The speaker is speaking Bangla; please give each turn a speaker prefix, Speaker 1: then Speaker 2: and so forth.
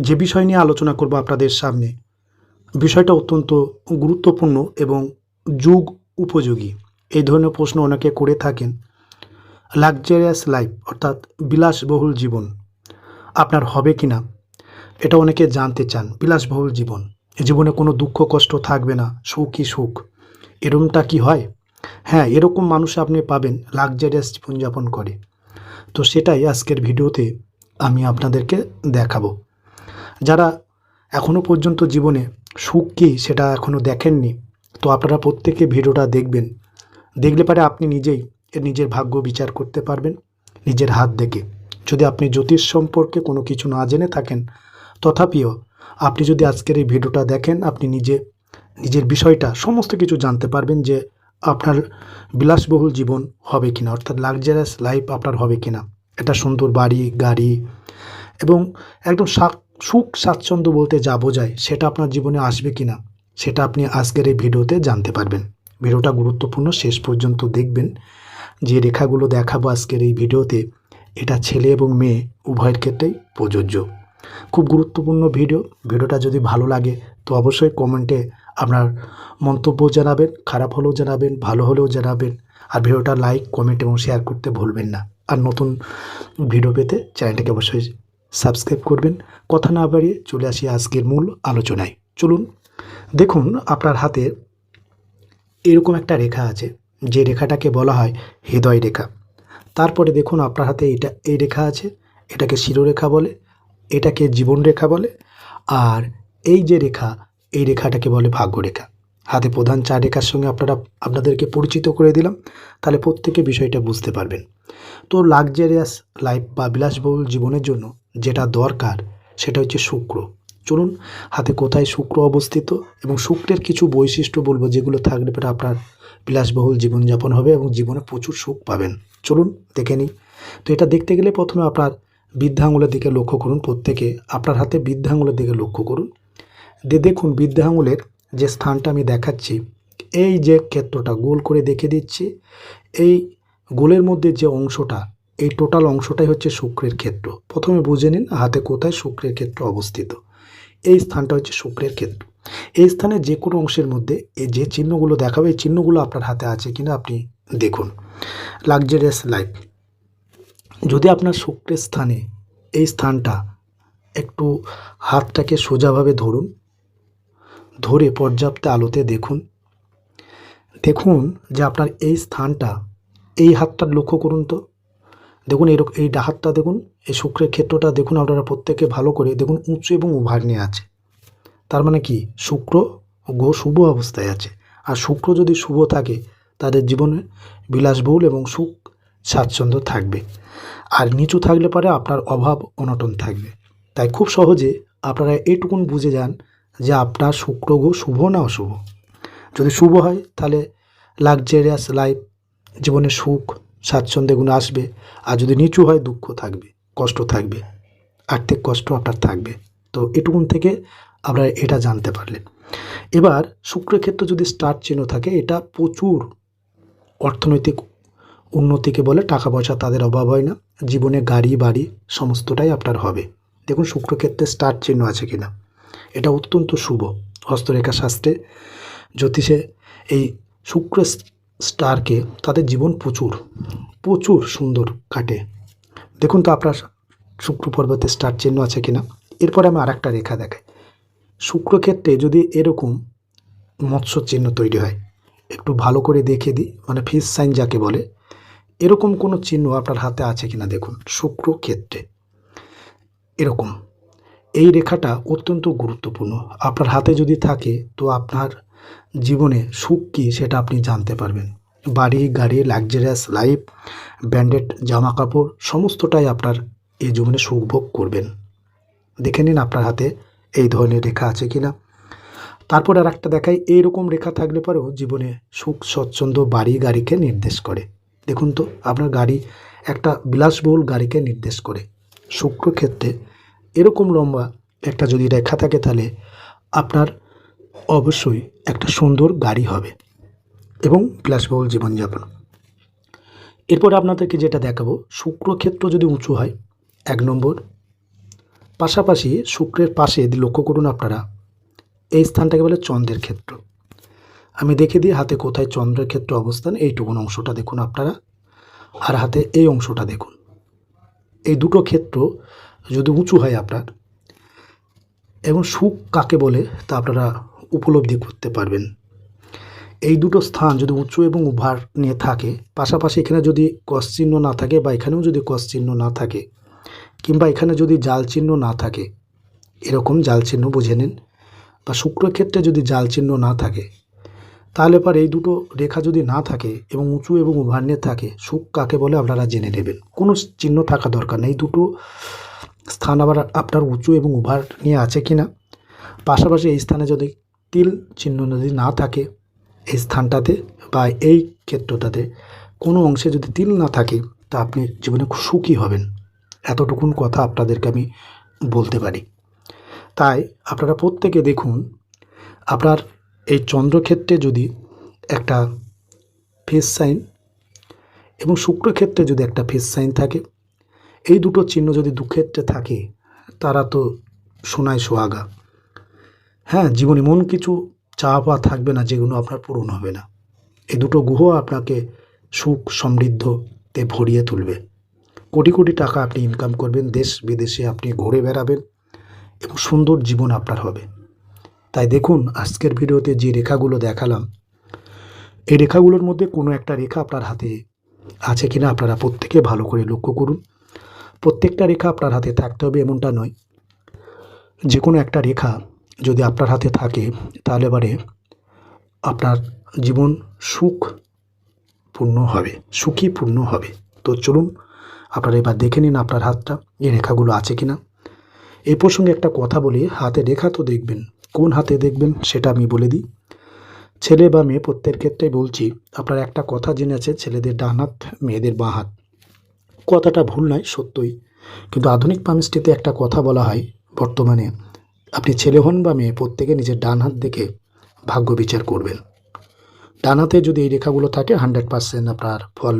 Speaker 1: যে বিষয় নিয়ে আলোচনা করব আপনাদের সামনে, বিষয়টা অত্যন্ত গুরুত্বপূর্ণ এবং যুগ উপযোগী। এই ধরনের প্রশ্ন অনেকে করে থাকেন। লাক্সারিয়াস লাইফ অর্থাৎ বিলাসবহুল জীবন। আপনার হবে কি না, এটা অনেকে জানতে চান। বিলাসবহুল জীবন। জীবনে কোনো দুঃখ, কষ্ট থাকবে না। সুখই সুখ। এরকমটা কি হয়? হ্যাঁ এরকম মানুষ আপনি পাবেন লাক্সারিয়াস জীবনযাপন করে। তো সেটাই আজকের ভিডিওতে আমি আপনাদেরকে দেখাবো। যারা এখনও পর্যন্ত জীবনে সুখ কী সেটা এখনও দেখেননি, তো আপনারা প্রত্যেকে ভিডিওটা দেখবেন। দেখলে পারে আপনি নিজেই এর নিজের ভাগ্য বিচার করতে পারবেন, নিজের হাত দেখে। যদি আপনি জ্যোতিষ সম্পর্কে কোনো কিছু না জেনে থাকেন, তথাপিও আপনি যদি আজকের এই ভিডিওটা দেখেন, আপনি নিজে, নিজের বিষয়টা, সমস্ত কিছু জানতে পারবেন যে আপনার বিলাসবহুল জীবন হবে কিনা, অর্থাৎ লাক্সারিয়াস লাইফ আপনার হবে কিনা। এটা সুন্দর বাড়ি, গাড়ি এবং একদম সা- সুখ স্বাচ্ছন্দ্য বলতে যা বোঝায় সেটা আপনার জীবনে আসবে কিনা, সেটা আপনি আজকের এই ভিডিওতে জানতে পারবেন। ভিডিওটা গুরুত্বপূর্ণ, শেষ পর্যন্ত দেখবেন। যে রেখাগুলো দেখাবো আজকের এই ভিডিওতে, এটা ছেলে এবং মেয়ে, উভয়ের ক্ষেত্রেই প্রযোজ্য। খুব গুরুত্বপূর্ণ ভিডিও। ভিডিওটা যদি ভালো লাগে, তো অবশ্যই কমেন্টে আপনার মন্তব্য জানাবেন, খারাপ হলেও জানাবেন, ভালো হলেও জানাবেন। আর ভিডিওটা লাইক, কমেন্ট এবং শেয়ার করতে ভুলবেন না। আর নতুন ভিডিও পেতে চ্যানেলটাকে অবশ্যই সাবস্ক্রাইব করবেন। কথা না বাড়িয়ে চলে আসি আজকের মূল আলোচনায়। চলুন, দেখুন আপনার হাতে এরকম একটা রেখা আছে। যে রেখাটাকে বলা হয় হৃদয় রেখা। তারপরে দেখুন আপনার হাতে এটা, এই রেখা আছে, এটাকে শিরোরেখা বলে, এটাকে জীবন রেখা বলে, আর এই যে রেখা, এই রেখাটাকে বলে ভাগ্যরেখা। হাতে প্রধান চার রেখার সঙ্গে আপনারা আপনাদেরকে পরিচিত করে দিলাম, তাহলে প্রত্যেকে বিষয়টা বুঝতে পারবেন। তো লাক্সারিয়াস লাইফ বা বিলাসবহুল জীবনের জন্য যেটা দরকার, সেটা হচ্ছে শুক্র। চলুন, হাতে কোথায় শুক্র অবস্থিত এবং শুক্রের কিছু বৈশিষ্ট্য বলব যেগুলো থাকলে পরে আপনার বিলাসবহুল জীবনযাপন হবে এবং জীবনে প্রচুর সুখ পাবেন। চলুন, দেখে নিই। তো এটা দেখতে গেলে প্রথমে আপনার বৃদ্ধাঙ্গুলের দিকে লক্ষ্য করুন প্রত্যেকে। আপনার হাতে বৃদ্ধাঙ্গুলের দিকে লক্ষ্য করুন। দিয়ে দেখুন বৃদ্ধাঙ্গুলের যে স্থানটা আমি দেখাচ্ছি, এই যে ক্ষেত্রটা গোল করে দেখে দিচ্ছি, এই গোলের মধ্যে যে অংশটা, এই টোটাল অংশটাই হচ্ছে শুক্রের ক্ষেত্র। প্রথমে বুঝে নিন হাতে কোথায় শুক্রের ক্ষেত্র অবস্থিত। এই স্থানটা হচ্ছে শুক্রের ক্ষেত্র। এই স্থানে যে কোনো অংশের মধ্যে এই যে চিহ্নগুলো দেখাবে, এই চিহ্নগুলো আপনার হাতে আছে কিনা আপনি দেখুন। লাক্সারিয়াস লাইফ যদি আপনার শুক্রের স্থানে এই স্থানটা একটু হাতটাকে সোজাভাবে ধরুন ধরে পর্যাপ্ত আলোতে দেখুন। দেখুন যে আপনার এই স্থানটা, এই হাতটা লক্ষ্য করুন তো। দেখুন এরকম এই হাতটা দেখুন, এই শুক্রের ক্ষেত্রটা দেখুন আপনারা প্রত্যেকে ভালো করে। দেখুন উঁচু এবং উভার নিয়ে আছে। তার মানে কি? শুক্র গো শুভ অবস্থায় আছে। আর শুক্র যদি শুভ থাকে, তাদের জীবনে বিলাসবহুল এবং সুখ স্বাচ্ছন্দ্য থাকবে। আর নিচু থাকলে পরে আপনার অভাব অনটন থাকবে। তাই খুব সহজে আপনারা এইটুকুন বুঝে যান যে আপনার শুক্র গো শুভ না অশুভ? যদি শুভ হয়, তাহলে লাক্সারিয়াস লাইফ জীবনে সুখ, স্বাচ্ছন্দ্য এগুলো আসবে। আর যদি নিচু হয়, দুঃখ থাকবে, কষ্ট থাকবে, আর্থিক কষ্ট আপনার থাকবে। তো এটুকুন থেকে আপনারা এটা জানতে পারলেন। এবার শুক্রের ক্ষেত্রে যদি স্টার চিহ্ন থাকে, এটা প্রচুর অর্থনৈতিক উন্নতিকে বলে টাকা পয়সা তাদের অভাব হয় না, জীবনে গাড়ি বাড়ি সমস্তটাই আপনার হবে। দেখুন শুক্রক্ষেত্রে স্টার চিহ্ন আছে কিনা। এটা অত্যন্ত শুভ হস্তরেখা শাস্ত্রে। জ্যোতিষে এই শুক্র স্টারকে তাদের জীবন প্রচুর প্রচুর সুন্দর কাটে। দেখুন তো আপনার শুক্র পর্বতে স্টার চিহ্ন আছে কিনা। এরপরে আমি আরেকটা রেখা দেখাই। শুক্রক্ষেত্রে যদি এরকম মৎস্য চিহ্ন তৈরি হয়, একটু ভালো করে দেখে দিই মানে ফিস সাইন যাকে বলে, এরকম কোনো চিহ্ন আপনার হাতে আছে কিনা দেখুন শুক্র ক্ষেত্রে এরকম। এই রেখাটা অত্যন্ত গুরুত্বপূর্ণ। আপনার হাতে যদি থাকে, তো আপনার জীবনে সুখ কী সেটা আপনি জানতে পারবেন। বাড়ি, গাড়ি লাক্সারিয়াস লাইফ ব্র্যান্ডেড জামা কাপড় সমস্তটাই আপনার এই জীবনে সুখ ভোগ করবেন। দেখে নিন আপনার হাতে এই ধরনের রেখা আছে কিনা। তারপর আর একটা দেখাই, এইরকম রেখা থাকলে পরেও জীবনে সুখ, স্বচ্ছন্দ বাড়ি, গাড়িকে নির্দেশ করে। দেখুন তো, আপনার গাড়ি একটা বিলাসবহুল গাড়িকে নির্দেশ করে। শুক্র ক্ষেত্রে এরকম লম্বা একটা যদি রেখা থাকে তাহলে আপনার অবশ্যই একটা সুন্দর গাড়ি হবে এবং বিলাসবহুল জীবনযাপন। এরপর আপনাদেরকে যেটা দেখাবো শুক্রক্ষেত্র যদি উঁচু হয়, এক নম্বর। পাশাপাশি শুক্রের পাশে লক্ষ্য করুন আপনারা, এই স্থানটাকে বলে চন্দ্রের ক্ষেত্র। আমি দেখে দিই হাতে কোথায় চন্দ্রের ক্ষেত্র অবস্থান, এইটুকুন অংশটা দেখুন আপনারা, আর হাতে এই অংশটা দেখুন। এই দুটো ক্ষেত্র যদি উঁচু হয় আপনার, এবং সুখ কাকে বলে তা আপনারা উপলব্ধি করতে পারবেন। এই দুটো স্থান যদি উঁচু এবং উভার নিয়ে থাকে, পাশাপাশি এখানে যদি কস চিহ্ন না থাকে বা এখানেও যদি কস চিহ্ন না থাকে, কিংবা এখানে যদি জাল চিহ্ন না থাকে, এরকম জাল চিহ্ন বুঝে নিন। বা শুক্র ক্ষেত্রে যদি জাল চিহ্ন না থাকে, তাহলে পর এই দুটো রেখা যদি না থাকে এবং উঁচু এবং উভার নিয়ে থাকে, সুখ কাকে বলে আপনারা জেনে নেবেন। কোনো চিহ্ন থাকা দরকার নেই। দুটো স্থান আবার আপনার উঁচু এবং উভার নিয়ে আছে কি না পাশাপাশি এই স্থানে যদি তিল চিহ্ন যদি না থাকে, এই স্থানটাতে বা এই ক্ষেত্রটাতে কোনো অংশে যদি তিল না থাকে, তা আপনি জীবনে খুব সুখী হবেন। এতটুকুন কথা আপনাদেরকে আমি বলতে পারি। তাই আপনারা প্রত্যেকে দেখুন, আপনার এই চন্দ্রক্ষেত্রে যদি একটা ফেস সাইন এবং শুক্রক্ষেত্রে যদি একটা ফেস সাইন থাকে এই দুটো চিহ্ন যদি দু ক্ষেত্রে থাকে, তারা তো সোনায় সোহাগা। হ্যাঁ জীবনে এমন কিছু চাওয়া থাকবে না যেগুলো আপনার পূরণ হবে না। এই দুটো গুহ আপনাকে সুখ সমৃদ্ধতে ভরিয়ে তুলবে। কোটি কোটি টাকা আপনি ইনকাম করবেন, দেশ বিদেশে আপনি ঘুরে বেড়াবেন এবং সুন্দর জীবন আপনার হবে। তাই দেখুন, আজকের ভিডিওতে যে রেখাগুলো দেখালাম, এই রেখাগুলোর মধ্যে কোনো একটা রেখা আপনার হাতে আছে কিনা আপনারা প্রত্যেকে ভালো করে লক্ষ্য করুন। প্রত্যেকটা রেখা আপনার হাতে থাকতে হবে, এমনটা নয়। যে কোনো একটা রেখা যদি আপনার হাতে থাকে, তাহলে এবারে আপনার জীবন সুখ পূর্ণ হবে সুখী পূর্ণ হবে। তো চলুন, আপনারা এবার দেখে নিন আপনার হাতটা, এই রেখাগুলো আছে কি না এই প্রসঙ্গে একটা কথা বলি, হাতে রেখা তো দেখবেন। কোন হাতে দেখবেন, সেটা আমি বলে দিই। ছেলে বা মেয়ে প্রত্যেক ক্ষেত্রে বলছি, আপনার একটা কথা জেনে আছে, ছেলেদের ডান হাত, মেয়েদের বাঁ হাত। কথাটা ভুল নয়, সত্যই। কিন্তু আধুনিক পামিস্ট্রিতে একটা কথা বলা হয়, বর্তমানে আপনি ছেলে হন বা মেয়ে, প্রত্যেকে নিজের ডান হাত দেখে ভাগ্য বিচার করবেন। ডান হাতে যদি এই রেখাগুলো থাকে হান্ড্রেড পার্সেন্ট আপনার ফল